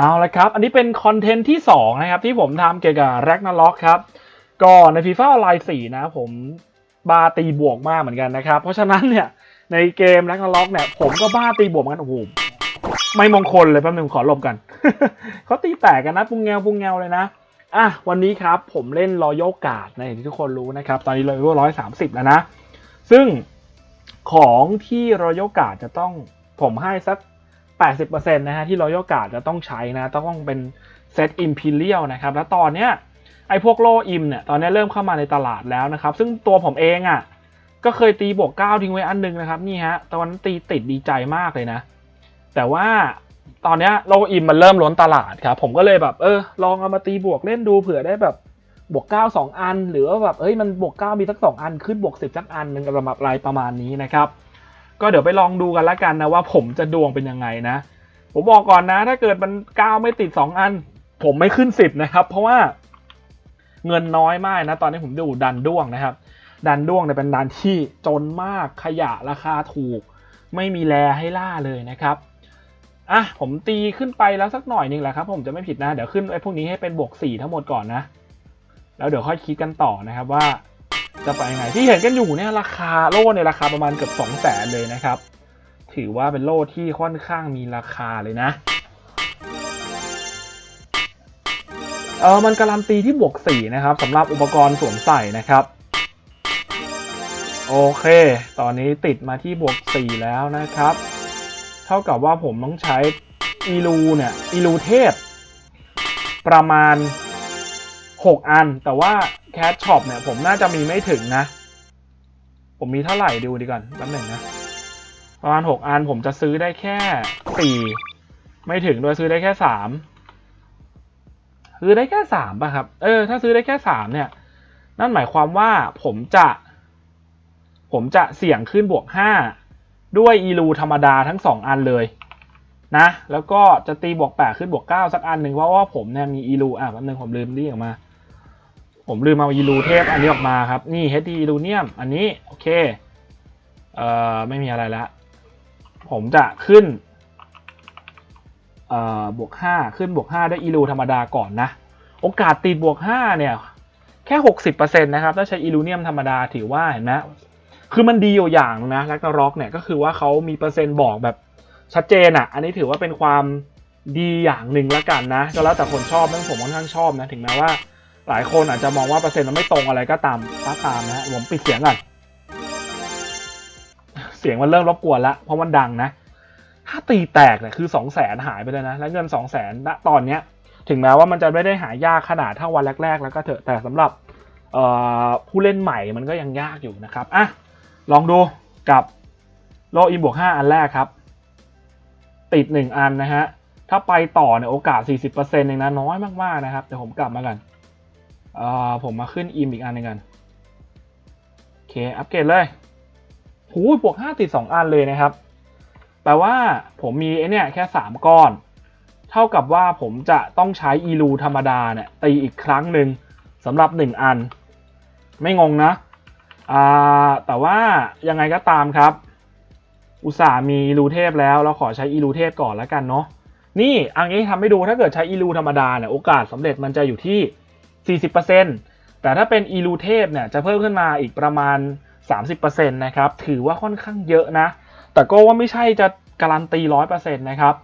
เอาละครับ อันนี้เป็นคอนเทนต์ที่ 2 นะครับ ที่ผมทำเกี่ยวกับแร็กนาล็อกครับ ก็ใน FIFA ออนไลน์4นะผมบ้าตีบวกมากเหมือนกันนะครับ เพราะฉะนั้นเนี่ย ในเกมแร็กนาล็อกเนี่ย ผมก็บ้าตีบวกเหมือนกันโอ้โหไม่มงคลเลยแป๊บนึงขอหลบกัน เขาตีแตกกันนะ ปุงแงวปุงแงวเลยนะอะวันนี้ครับผมเล่นรอยัลการ์ดนะอย่างที่ทุกคนรู้นะครับ ตอนนี้เลเวลร้อยสามสิบแล้วนะ ซึ่งของที่รอยัลกาดจะต้องผมให้สัก 80%นะฮะที่รอยัลการ์ดจะต้องใช้นะ ต้องเป็นเซตอิมพีเรียลนะครับ แล้วตอนเนี้ยไอ้พวกโลอิมเนี่ยตอนนี้เริ่มเข้ามาในตลาดแล้วนะครับ ซึ่งตัวผมเองอะ่ะก็เคยตีบวกเก้าทิ้งไว้อันหนึงนะครับนี่ฮะตอนนั้นตีติดดีใจมากเลยนะ แต่ว่าตอนนี้โลอิมมันเริ่มล้นตลาดครับ ผมก็เลยแบบเออลองเอามาตีบวกเล่นดูเผื่อได้แบบบวกเก้าสองอัน หรือว่าแบบเอ้ยมันบวกเก้ามีสักสองอันขึ้นบวกสิบสักอันหนึ่งประมาณอะไรประมาณนี้นะครับ ก็เดี๋ยวไปลองดูกันละกันนะว่าผมจะดวงเป็นยังไงนะ ผมบอกก่อนนะ ถ้าเกิดมันก้าวไม่ติดสองอัน ผมไม่ขึ้นสิบนะครับ เพราะว่าเงินน้อยมากนะ ตอนนี้ผมดูดันด้วงนะครับ ดันด้วงเนี่ยเป็นดันที่จนมากขยะราคาถูก ไม่มีแลให้ล่าเลยนะครับอะผมตีขึ้นไปแล้วสักหน่อยนึงแหละครับ ผมจะไม่ผิดนะ เดี๋ยวขึ้นไอ้พวกนี้ให้เป็นบวกสี่ทั้งหมดก่อนนะ แล้วเดี๋ยวค่อยคิดกันต่อนะครับว่า จะไปยังไงที่เห็นกันอยู่เนี่ยราคาโล่ในยราคาประมาณเกือบสองแสนเลยนะครับ ถือว่าเป็นโล่ที่ค่อนข้างมีราคาเลยนะเออมันการันตีที่บวกสี่นะครับสำหรับอุปกรณ์สวมใส่นะครับ โอเค ตอนนี้ติดมาที่บวกสี่แล้วนะครับ เท่ากับว่าผมต้องใช้อีลูเนี่ยอีลูเทพ ประมาณ 6 อัน แต่ว่าแคชช็อปเนี่ยผมน่าจะมีไม่ถึงนะ ผมมีเท่าไหร่ดูดีก่อนแป๊บหนึ่งนะ ประมาณ 6 อันผมจะซื้อได้แค่ 4 ไม่ถึงโดยซื้อได้แค่ 3 ซื้อได้แค่ 3 ป่ะครับ เออ ถ้าซื้อได้แค่ 3 เนี่ย นั่นหมายความว่าผมจะ ผมจะเสี่ยงขึ้นบวก 5 ด้วยอีลูธรรมดาทั้ง 2 อันเลยนะแล้วก็จะตีบวก8ขึ้นบวก9สักอันหนึ่งเพราะว่าผมเนี่ยมีอีลูอะแป๊บนึงผมลืมเรียกออกมา ผมลืมเอาอีลูเทพอันนี้ออกมาครับ นี่ HD อีลูเนียมอันนี้ โอเค เอ่อ ไม่มีอะไรแล้วผมจะขึ้น เอ่อ บวก 5 ขึ้นบวก5ได้อีลูธรรมดาก่อนนะ โอกาสตีบวก 5 เนี่ย แค่ 60%นะครับ ถ้าใช้อีลูเนียมธรรมดาถือว่าเห็นไหมคือมันดีอยู่อย่างนะแลกนาร็อกเนี่ยก็คือว่าเขามีเปอร์เซ็นต์บอกแบบชัดเจนอะ่ะ อันนี้ถือว่าเป็นความดีอย่างหนึ่งละกันนะ ก็แล้วแต่คนชอบนั่นผมค่อนข้างชอบนะ ถึงแม้ว่า หลายคนอาจจะมองว่าเปอร์เซ็นต์มันไม่ตรงอะไรก็ตามก็ตามนะฮะผมปิดเสียงก่อน เสียงมันเริ่มรบกวนละเพราะมันดังนะ ถ้าตีแตกเนี่ยคือสองแสนหายไปเลยนะ และเงินสองแสนณตอนเนี้ย ถึงแม้ว่ามันจะไม่ได้หายากขนาดเท่าวันแรก ๆ แล้วก็เถอะแต่สำหรับผู้เล่นใหม่มันก็ยังยากอยู่นะครับอะลองดูกับโลอินบวกห้าอันแรกครับ ติดหนึ่งอันนะฮะถ้าไปต่อเนี่ยโอกาส 40%เองนะน้อยมากๆนะครับเดี๋ยวผมกลับมากัน อ่อผมมาขึ้นอิมอีกอันหนึ่งกันโอเค อัปเกรดเลยหูบวก5ติด2อันเลยนะครับ แปลว่าผมมีไอเนี่ยแค่3ก้อน เท่ากับว่าผมจะต้องใช้อีลูธรรมดาเนี่ยตีอีกครั้งหนึ่งสำหรับ1อัน ไม่งงนะอ่าแต่ว่ายังไงก็ตามครับ อุตส่าห์มีอีลูเทพแล้วเราขอใช้อีลูเทพก่อนแล้วกันเนาะนี่อันนี้ทำให้ดูถ้าเกิดใช้อีลูธรรมดาเนี่ยโอกาสสำเร็จมันจะอยู่ที่ 40%แต่ถ้าเป็นอีลูเทพเนี่ยจะเพิ่มขึ้นมาอีกประมาณ 30%นะครับถือว่าค่อนข้างเยอะนะ แต่ก็ว่าไม่ใช่จะการันตี 100%นะครับ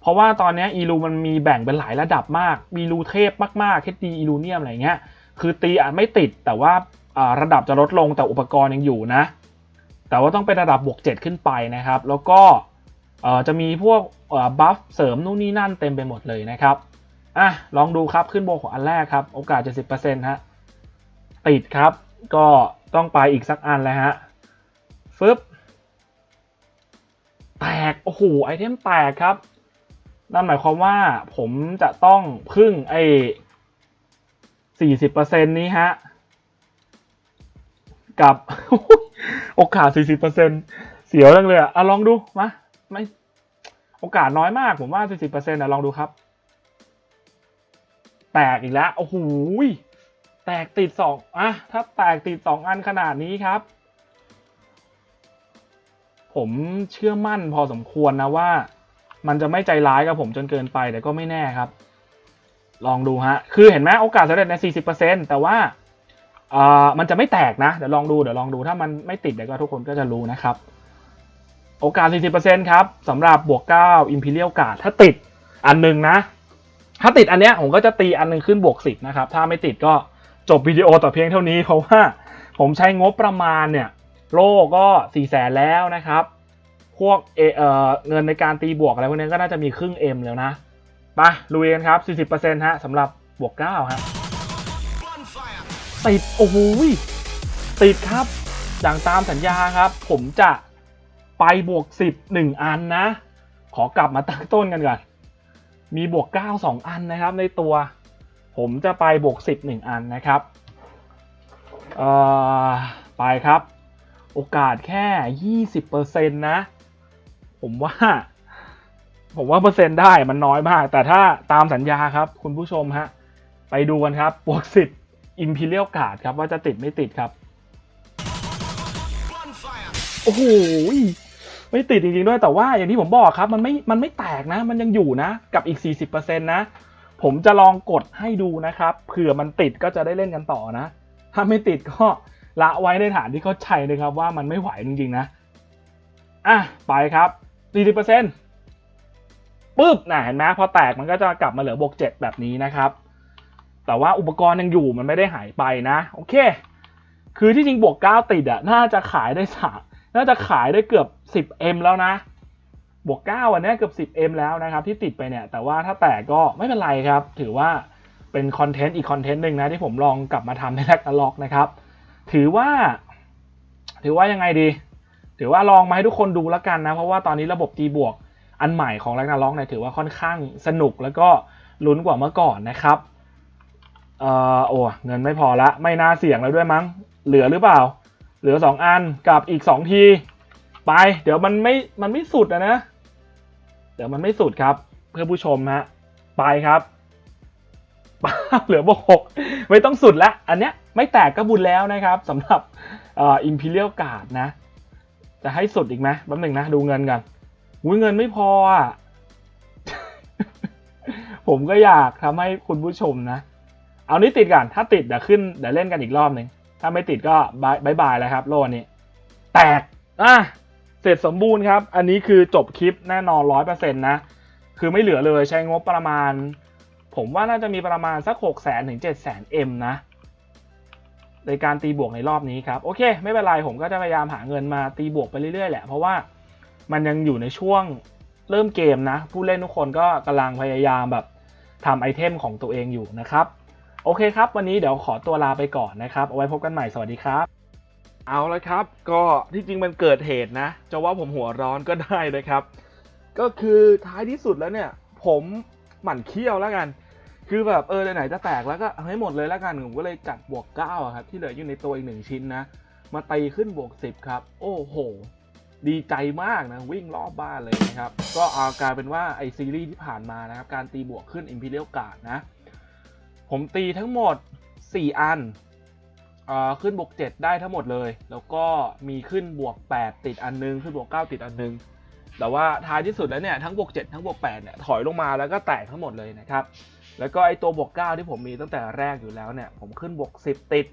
เพราะว่าตอนนี้อีลูมันมีแบ่งเป็นหลายระดับมากมีลูเทพมากๆ HD อีลูเนียมอะไรเงี้ยคือตีอาจไม่ติดแต่ว่าาระดับจะลดลงแต่อุปกรณ์ยังอยู่นะ แต่ว่าต้องเป็นระดับบวก 7 ขึ้นไปนะครับ แล้วก็จะมีพวกบัฟเสริมนู่นนี่นั่นเต็มไปหมดเลยนะครับ อะลองดูครับขึ้นโบของอันแรกครับ โอกาส70%ฮะติดครับ ก็ต้องไปอีกสักอันแล้วฮะฟึบแตก โอ้โห ไอเทมแตกครับ นั่นหมายความว่าผมจะต้องพึ่งไอ้สี่สิบเปอร์เซ็นนี้ฮะ กับโอกาส 40%เสียวจังเลยอะอะลองดูมาไม่โอกาสน้อยมากผมว่า 40%นะลองดูครับ แตกอีกแล้วโอ้โหแตกติดสองอะถ้าแตกติดสองอันขนาดนี้ครับ ผมเชื่อมั่นพอสมควรนะว่า มันจะไม่ใจร้ายกับผมจนเกินไปแต่ก็ไม่แน่ครับ ลองดูฮะ คือเห็นไหมโอกาสสำเร็จใน 40%แต่ว่าอ่ามันจะไม่แตกนะ เดี๋ยวลองดูเดี๋ยวลองดูถ้ามันไม่ติดเดี๋ยวก็ทุกคนก็จะรู้นะครับ โอกาส 40%ครับสำหรับบวก 9 Imperial Guard ถ้าติดอันหนึ่งนะ ถ้าติดอันเนี้ยผมก็จะตีอันหนึงขึ้นบวก10นะครับ ถ้าไม่ติดก็จบวิดีโอแต่เพียงเท่านี้เพราะว่าผมใช้งบประมาณเนี่ยโล่ก็4 0 0แสนแล้วนะครับ พวกเอเออเงินในการตีบวกอะไรพวกนี้ก็น่าจะมีครึ่ง M แล้วนะไปลุยกันครับ 40%ฮะสำหรับบวก9ฮะติดโอ้โหยติดครับอย่างตามสัญญาครับ ผมจะไปบวก 10 1 อันนะ ขอกลับมาตั้งต้นกันก่อน มีบวก 9 2 อันนะครับในตัว ผมจะไปบวก 10 1 อันนะครับเอ่อไปครับ โอกาสแค่ 20%นะ ผมว่า ผมว่าเปอร์เซ็นต์ได้มันน้อยมาก แต่ถ้าตามสัญญาครับ คุณผู้ชมฮะ ไปดูกันครับ บวก 10 Imperial Guard ครับ ว่าจะติดไม่ติดครับ โอ้โหย ไม่ติดจริงๆด้วยแต่ว่าอย่างที่ผมบอกครับ มันไม่มันไม่แตกนะ มันยังอยู่นะกับอีก 40%นะผมจะลองกดให้ดูนะครับเผื่อมันติดก็จะได้เล่นกันต่อนะ ถ้าไม่ติดก็ละไว้ในฐานที่เข้าใจนะครับ ว่ามันไม่ไหวจริงๆนะอะไปครับ40%ปึ๊บนะเห็นไหมพอแตกมันก็จะกลับมาเหลือบวก7แบบนี้นะครับ แต่ว่าอุปกรณ์ยังอยู่มันไม่ได้หายไปนะ โอเค คือที่จริงบวก 9 ติดอะน่าจะขายได้สาม น่าจะขายได้เกือบ 10M แล้วนะ บวก9อันนี้เกือบ 10M แล้วนะครับ ที่ติดไปเนี่ย แต่ว่าถ้าแตกก็ไม่เป็นไรครับ ถือว่าเป็นคอนเทนต์อีกคอนเทนต์หนึ่งนะที่ผมลองกลับมาทำในแรกนาล็อกนะครับ ถือว่า ถือว่ายังไงดี ถือว่าลองมาให้ทุกคนดูแล้วกันนะ เพราะว่าตอนนี้ระบบตีบวกอันใหม่ของแรกนาล็อกเนี่ยถือว่าค่อนข้างสนุกแล้วก็ลุ้นกว่าเมื่อก่อนนะครับเอ่อโอ้เงินไม่พอละไม่น่าเสี่ยงแล้วด้วยมั้ง เหลือหรือเปล่า เหลือสองอันกับอีกสองที ไป เดี๋ยวมันไม่มันไม่สุดอะนะ เดี๋ยวมันไม่สุดครับ เพื่อผู้ชมฮะไปครับป้าเหลือบวกหกไม่ต้องสุดละอันเนี้ยไม่แตกก็บุญแล้วนะครับสำหรับอ่อ Imperial Guard นะ จะให้สุดอีกไหมแป๊บหนึ่งนะ ดูเงินกันอุ้ยเงินไม่พออะผมก็อยากทำให้คุณผู้ชมนะ เอานี้ติดก่อนถ้าติดเดี๋ยวขึ้นเดี๋ยวเล่นกันอีกรอบหนึ่ง ถ้าไม่ติดก็บายบายแล้วครับ โลนี้ แตกอะเสร็จสมบูรณ์ครับ อันนี้คือจบคลิปแน่นอนร้อยเปอร์เซ็นต์นะ คือไม่เหลือเลยใช้งบประมาณ ผมว่าน่าจะมีประมาณสักหกแสนถึงเจ็ดแสนเอ็มนะ ในการตีบวกในรอบนี้ครับ โอเค ไม่เป็นไรผมก็จะพยายามหาเงินมาตีบวกไปเรื่อยๆแหละ เพราะว่ามันยังอยู่ในช่วงเริ่มเกมนะ ผู้เล่นทุกคนก็กำลังพยายามแบบทำไอเทมของตัวเองอยู่นะครับ โอเคครับ วันนี้เดี๋ยวขอตัวลาไปก่อนนะครับ เอาไว้พบกันใหม่สวัสดีครับ เอาละครับ ก็ที่จริงมันเกิดเหตุนะ จะว่าผมหัวร้อนก็ได้นะครับ ก็คือท้ายที่สุดแล้วเนี่ย ผมหมั่นเคี้ยวแล้วกัน คือแบบเออไหนๆจะแตกแล้วก็ให้หมดเลยแล้วกันผมก็เลยจัดบวกเก้าครับที่เหลืออยู่ในตัวอีกหนึ่งชิ้นนะ มาตีขึ้นบวกสิบครับ โอ้โหดีใจมากนะ วิ่งรอบบ้านเลยนะครับ ก็เอากลายเป็นว่าไอซีรีส์ที่ผ่านมานะครับ การตีบวกขึ้น Imperial Guard นะ ผมตีทั้งหมด 4 อันอ่อขึ้นบวก 7 ได้ทั้งหมดเลย แล้วก็มีขึ้นบวก 8 ติดอันนึง ขึ้นบวก 9 ติดอันนึง แต่ว่าท้ายที่สุดแล้วเนี่ยทั้งบวก 7 ทั้งบวก 8 เนี่ยถอยลงมาแล้วก็แตกทั้งหมดเลยนะครับ แล้วก็ไอตัวบวก 9 ที่ผมมีตั้งแต่แรกอยู่แล้วเนี่ย ผมขึ้นบวก 10 ติด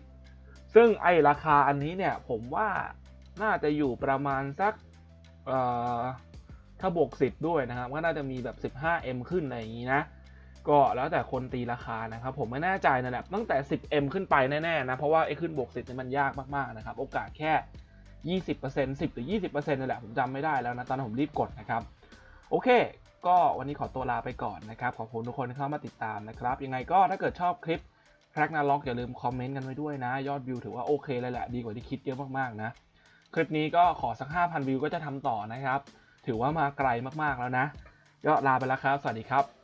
ซึ่งไอราคาอันนี้เนี่ยผมว่าน่าจะอยู่ประมาณสักเอ่อถ้าบวก 10 ด้วยนะครับ ก็น่าจะมีแบบ 15M ขึ้นอะไรอย่างนี้นะ ก็แล้วแต่คนตีราคานะครับ ผมไม่แน่ใจนะแหละตั้งแต่ 10M ขึ้นไปแน่ๆนะ เพราะว่าไอ้ขึ้นบวก10เนี่ยมันยากมากๆนะครับ โอกาสแค่ 20% 10หรือ20%นั่นแหละผมจำไม่ได้แล้วนะ ตอนนั้ผมรีบกดนะครับ โอเค ก็วันนี้ขอตัวลาไปก่อนนะครับ ขอบคุณทุกคนที่เข้ามาติดตามนะครับ ยังไงก็ถ้าเกิดชอบคลิปแร็กนาล็อกอย่าลืมคอมเมนต์กันไว้ด้วยนะ ยอดวิวถือว่าโอเคเลยแหละดีกว่าที่คิดเยอะมากๆนะคลิปนี้ก็ขอสัก 5,000 วิวก็จะทำต่อนะครับ ถือว่ามาไกลมากๆแล้วนะก็ลาไปแล้วครับ สวัสดีครับ